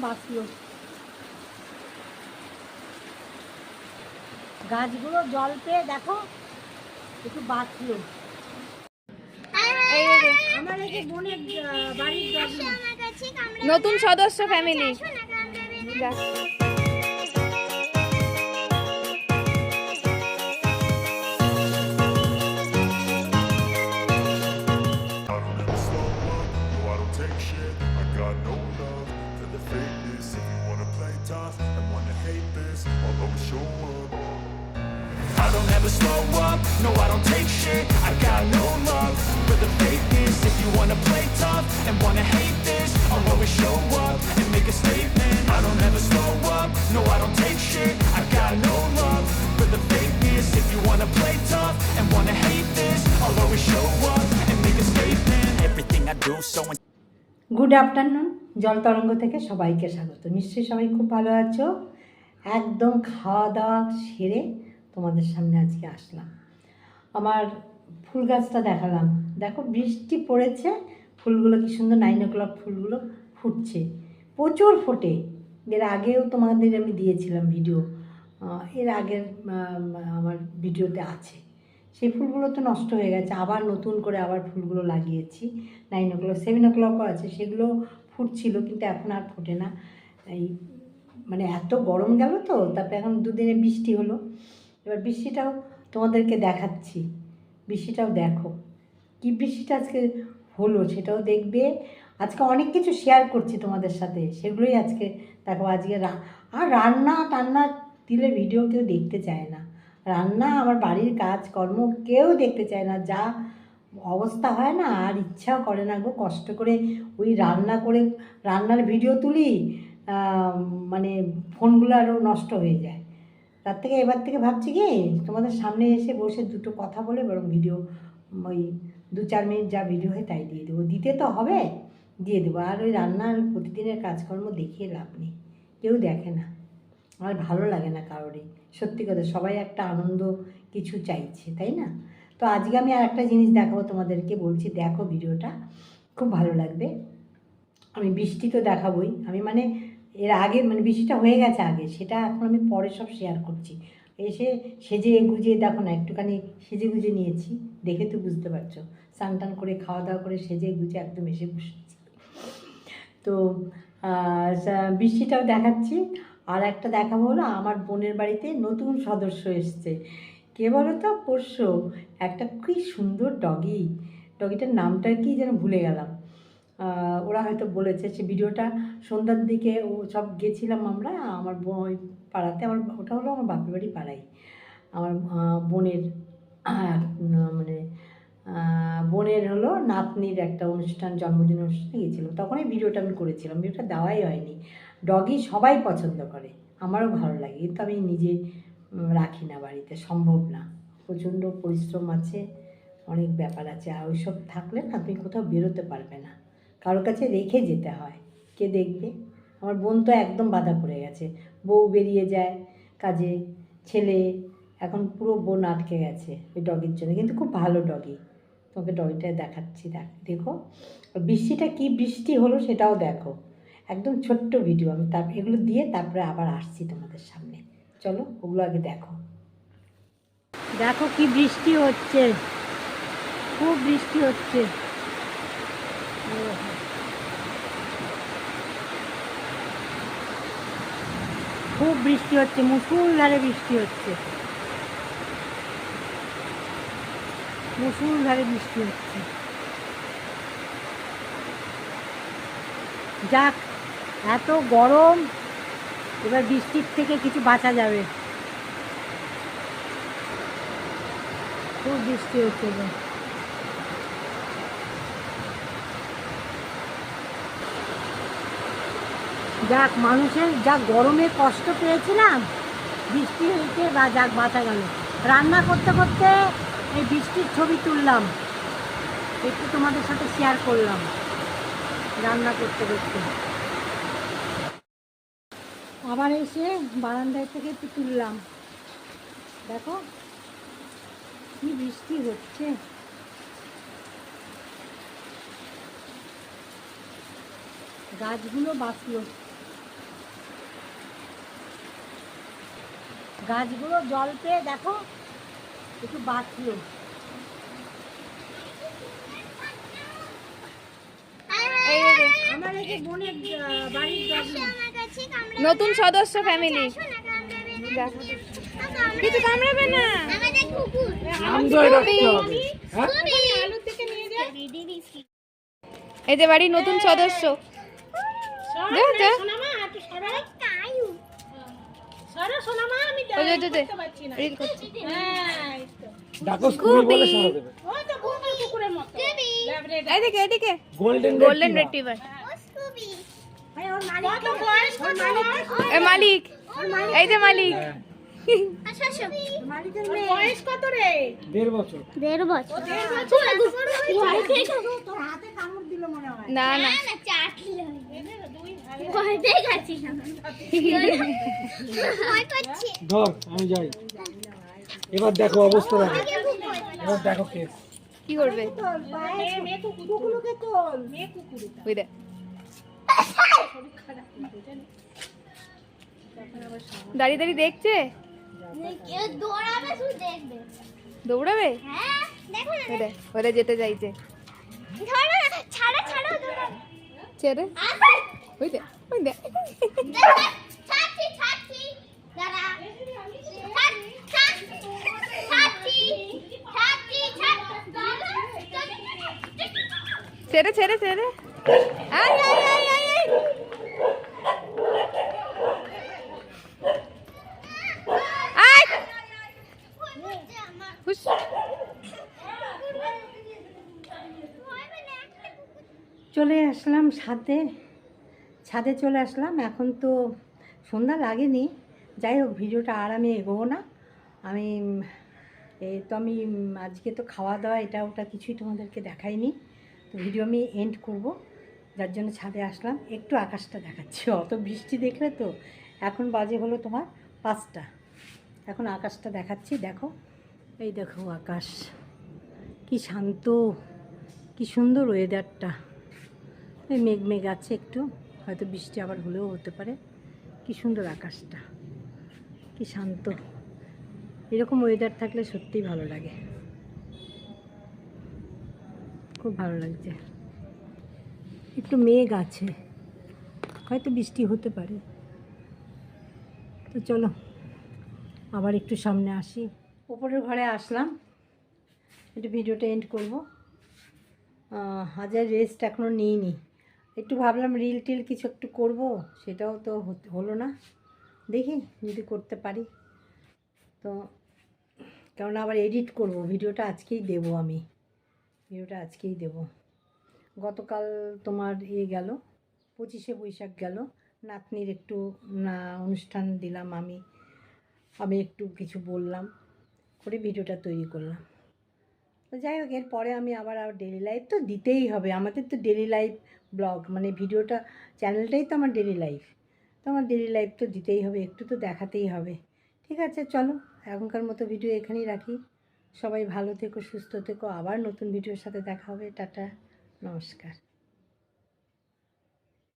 বাঁচলো গাছগুলো জল পেয়ে দেখো একটু বাঁচলো নতুন সদস্য family I don't ever slow up, no I don't take shit I got no love for the fakeness If you wanna play tough and wanna hate this I'll always show up and make a statement I don't ever slow up, no I don't take shit I got no love for the fakeness If you wanna play tough and wanna hate this I'll always show up and make a statement Everything I do so good afternoon জল তরঙ্গ থেকে সবাইকে স্বাগত নিশ্চয়ই সবাই খুব ভালো আছো একদম খাওয়া দাওয়া সেরে তোমাদের সামনে আজকে আসলাম। আমার ফুল গাছটা দেখালাম। দেখো বৃষ্টি পড়েছে, ফুলগুলো কি সুন্দর নাইন ও ক্লক ফুলগুলো ফুটছে। প্রচুর ফোটে। এর আগেও তোমাদের আমি দিয়েছিলাম ভিডিও এর আগের আমার ভিডিওতে আছে। সেই ফুলগুলো তো নষ্ট হয়ে গেছে। আবার নতুন করে আবার ফুলগুলো লাগিয়েছি। নাইন ও ক্লক সেভেন ও ক্লকও আছে। সেগুলো ফুটছিল, কিন্তু এখন আর ফোটে না। এই মানে এত গরম গেল তো, তারপরে এখন দুদিনে বৃষ্টি হলো। এবার বৃষ্টিটাও তোমাদেরকে দেখাচ্ছি, বৃষ্টিটাও দেখো। কী বৃষ্টিটা আজকে হলো সেটাও দেখবে। আজকে অনেক কিছু শেয়ার করছি তোমাদের সাথে, সেগুলোই আজকে দেখো, আজকে আর রান্না টান্না দিলে ভিডিও কেউ দেখতে চায় না। রান্না, আমার বাড়ির কাজ কর্ম কেউ দেখতে চায় না, যা অবস্থা হয় না, আর ইচ্ছাও করে না গো, কষ্ট করে ওই রান্না করে, রান্নার ভিডিও তুলি মানে ফোনগুলো আরও নষ্ট হয়ে যায়। তার থেকে এবার থেকে ভাবছি কি, তোমাদের সামনে এসে বসে দুটো কথা বলে বরং ভিডিও ওই দু চার মিনিট যা ভিডিও হয় তাই দিয়ে দেবো। দিতে তো হবে, দিয়ে দেবো। আর ওই রান্নার প্রতিদিনের কাজকর্ম দেখিয়ে লাভ নেই। কেউ দেখে না। আমার ভালো লাগে না কারোরই। সত্যি কথা, সবাই একটা আনন্দ কিছু চাইছে, তাই না? তো আজকে আমি আর একটা জিনিস দেখাবো তোমাদেরকে, বলছি দেখো ভিডিওটা খুব ভালো লাগবে। আমি বৃষ্টি তো দেখাবই। আমি মানে এর আগে মানে বৃষ্টিটা হয়ে গেছে আগে, সেটা এখন আমি পরে সব শেয়ার করছি। এসে সেজে গুজে, দেখো না, একটুখানি সেজে গুজে নিয়েছি, দেখে তো বুঝতে পারছ। স্নান টান করে, খাওয়া দাওয়া করে সেজে গুজে একদম এসে বসেছি। তো বৃষ্টিটাও দেখাচ্ছি। আর একটা দেখাবো হলো, আমার বোনের বাড়িতে নতুন সদস্য এসছে। কে বলো তো পরশু একটা কি সুন্দর ডগি ডগিটার নামটা কি যেন ভুলে গেলাম। ওরা হয়তো বলেছে সে ভিডিওটা সন্ধ্যার দিকে ও সব গেছিলাম আমরা, আমার ওই পাড়াতে, আমার ওটা হলো আমার বাপের বাড়ি পাড়াই আমার বোনের মানে বোনের হলো নাতনির একটা অনুষ্ঠান জন্মদিন অনুষ্ঠানে গেছিলাম। তখন ভিডিওটা আমি করেছিলাম, ভিডিওটা দেওয়াই হয়নি। ডগি সবাই পছন্দ করে, আমারও ভালো লাগে, কিন্তু আমি নিজে রাখি না বাড়িতে, সম্ভব না। প্রচণ্ড পরিশ্রম আছে, অনেক ব্যাপার আছে, আর ওইসব থাকলে না, তুমি কোথাও বেরোতে পারবে না। কারোর কাছে রেখে যেতে হয়। কে দেখবে? আমার বোন তো একদম বাধা পড়ে গেছে। বউ বেরিয়ে যায় কাজে। ছেলে এখন পুরো বোন আটকে গেছে ওই ডগির জন্য। কিন্তু খুব ভালো ডগি। তোমাকে ডগিটা দেখাচ্ছি, দেখ, দেখো। বৃষ্টিটা কি বৃষ্টি হলো সেটাও দেখো। একদম ছোট্ট ভিডিও আমি তার এগুলো দিয়ে তারপরে আবার আসছি তোমাদের সামনে। চলো, ওগুলো আগে দেখো। দেখো কি বৃষ্টি হচ্ছে। খুব বৃষ্টি হচ্ছে। খুব বৃষ্টি হচ্ছে, মুসুলধারে বৃষ্টি হচ্ছে। মুসুলধারে বৃষ্টি হচ্ছে। যাক, এত গরম, এবার বৃষ্টির থেকে কিছু বাঁচা যাবে। খুব বৃষ্টি হচ্ছে যাক মানুষের যা গরমে কষ্ট পেয়েছিলাম, বৃষ্টি হইতে বা যাক, বাঁচা গেল। রান্না করতে করতে এই বৃষ্টির ছবি তুললাম। একটু তোমাদের সাথে শেয়ার করলাম, রান্না করতে করতে। আবার এসে বারান্দায় থেকে একটু তুললাম। দেখো, কি বৃষ্টি হচ্ছে। গাছগুলো বাঁচলো। গাছগুলো জল পেয়ে দেখো একটু বাঁচলো। নতুন সদস্য ফ্যামিলি কিছু কামড়াবে না। এই যে বাড়ির নতুন সদস্য। রিল করছে। ডাকো বলে দেবে এদিকে গোল্ডেন গোল্ডেন রেট্রিভার মালিক এই যে মালিক। বয়স কত রে? দেড় বছর। দেড় বছর। তোর হাতে কামড় দিল মনে হয়। না না ভয়তে গেছি ভয় করছি ধর আমি যাই। এবার দেখো অবস্থা দেখো। এবার দেখো কেস কি করবে? কুকুরকে তোল ওই দেখ। দাঁড়িয়ে দাঁড়িয়ে দেখছে? দৌড়াবে হ্যাঁ দেখো না ওই দেখ। ওরা যেতে চাইছে। ধরো না ছাড়া ওই দেখ ওই দাঁড়া ছাড় ছাড় ছাড়। আয় আয় আয় আয় আয়। হুস চলে আসলাম ছাদে ছাদে চলে আসলাম। এখন তো সন্ধ্যা লাগেনি। যাই হোক, ভিডিওটা আর আমি এগোবো না। আমি, এই তো আমি, আজকে তো খাওয়া দাওয়া এটা ওটা কিছুই তোমাদেরকে দেখাইনি। তো ভিডিও আমি এন্ড করব। যার জন্য ছাদে আসলাম। একটু আকাশটা দেখাচ্ছি। অত বৃষ্টি দেখলে তো এখন বাজে হলো তোমার পাঁচটা। এখন আকাশটা দেখাচ্ছি। দেখো, এই দেখো আকাশ। কি শান্ত, কি সুন্দর ওয়েদারটা এই মেঘ মেঘ আছে একটু। হয়তো বৃষ্টি আবার হলেও হতে পারে। কি সুন্দর আকাশটা, কি শান্ত। এরকম ওয়েদার থাকলে সত্যিই ভালো লাগে। খুব ভালো লাগছে। একটু মেঘ আছে, হয়তো বৃষ্টি হতে পারে। তো চলো, আবার একটু সামনে আসি। ওপরের ঘরে আসলাম। একটু ভিডিওটা এন্ড করব। হাজার রেস্ট এখনও নিইনি। একটু ভাবলাম রিল টিল কিছু একটু করব, সেটাও তো হলো না। দেখি যদি করতে পারি। তো কারণ আবার এডিট করব, ভিডিওটা আজকেই দেব আমি। ভিডিওটা আজকেই দেব। গতকাল তোমার ইয়ে গেল, পঁচিশে বৈশাখ গেল। নাতনির একটু না, অনুষ্ঠান দিলাম আমি। আমি একটু কিছু বললাম, করে ভিডিওটা তৈরি করলাম। তো যাই হোক, এরপরে আমি আবার আবার ডেলি লাইফ তো দিতেই হবে। আমাদের তো ডেলি লাইফ ব্লগ মানে ভিডিওটা চ্যানেলটাই তো আমার ডেলি লাইফ তো আমার ডেলি লাইফ তো দিতেই হবে, একটু তো দেখাতেই হবে। ঠিক আছে, চলো, এখনকার মতো ভিডিও এখানেই রাখি। সবাই ভালো থেকো, সুস্থ থেকো, আবার নতুন ভিডিওর সাথে দেখা হবে। টাটা, নমস্কার।